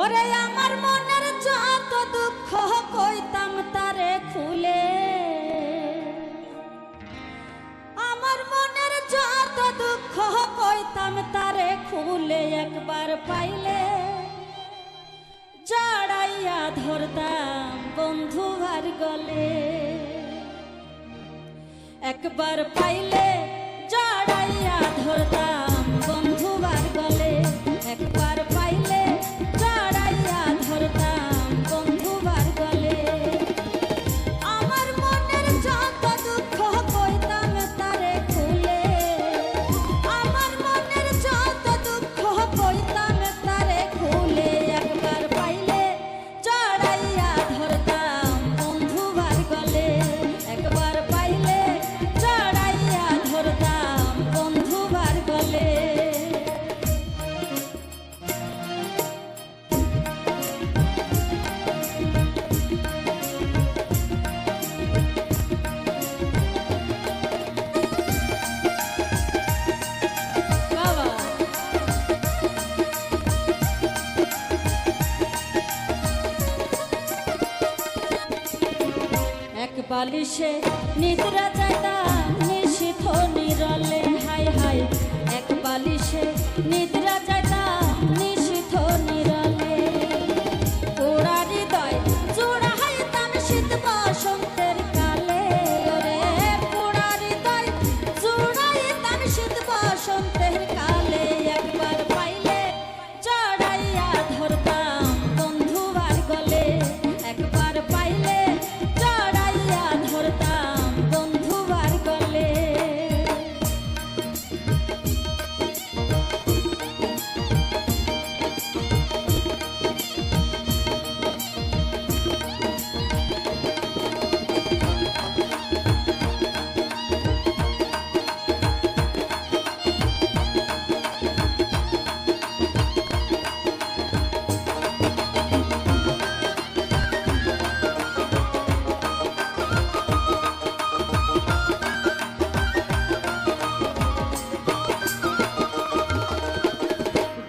ওরে আমার মনের যত দুঃখ কইতাম তারে খুলে। আমার মনের যত দুঃখ কইতাম তারে খুলে একবার পাইলে। জাড়াইয়া ধরতাম বন্ধু আর গলে। একবার পাইলে জাড়াইয়া ধরতাম পালিশে নিদ্রা যায় তার নিশিথ নিরলে হাই হাই এক পালিশে নিদ্রা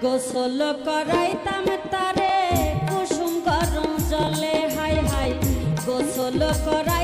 গোসল করাইতাম তারে কুসুম গরম জলে হাই হাই। গোসল করা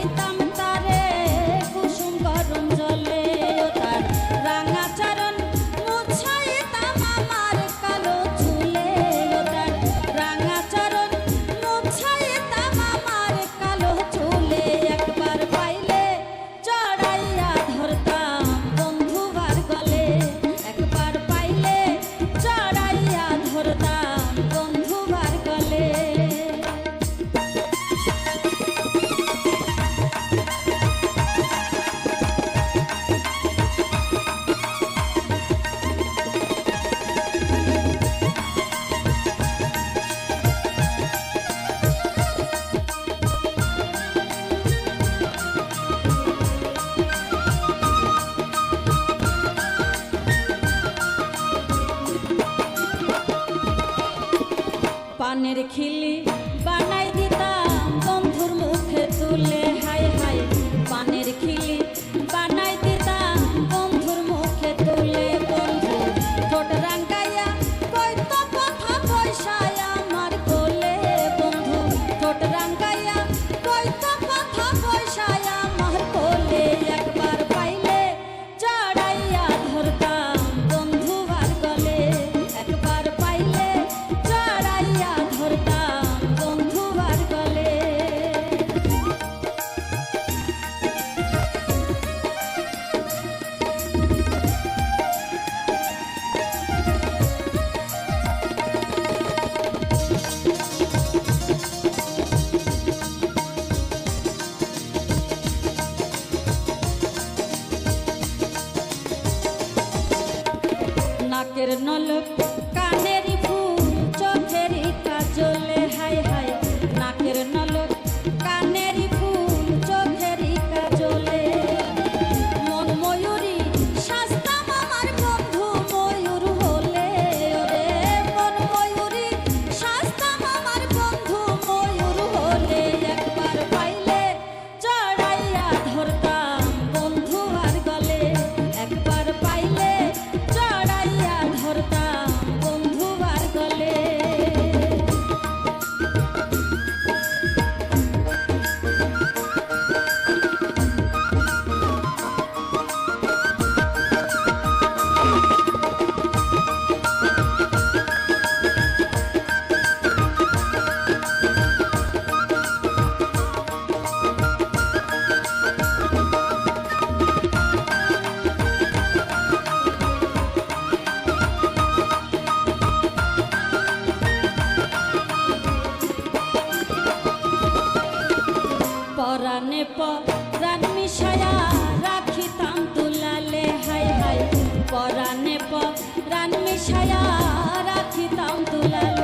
thank you. পরানে পরান মিশায়া রাখিতাম দুলালে হাই হাই। পরানে পরান মিশায়া রাখিতাম দুলালে।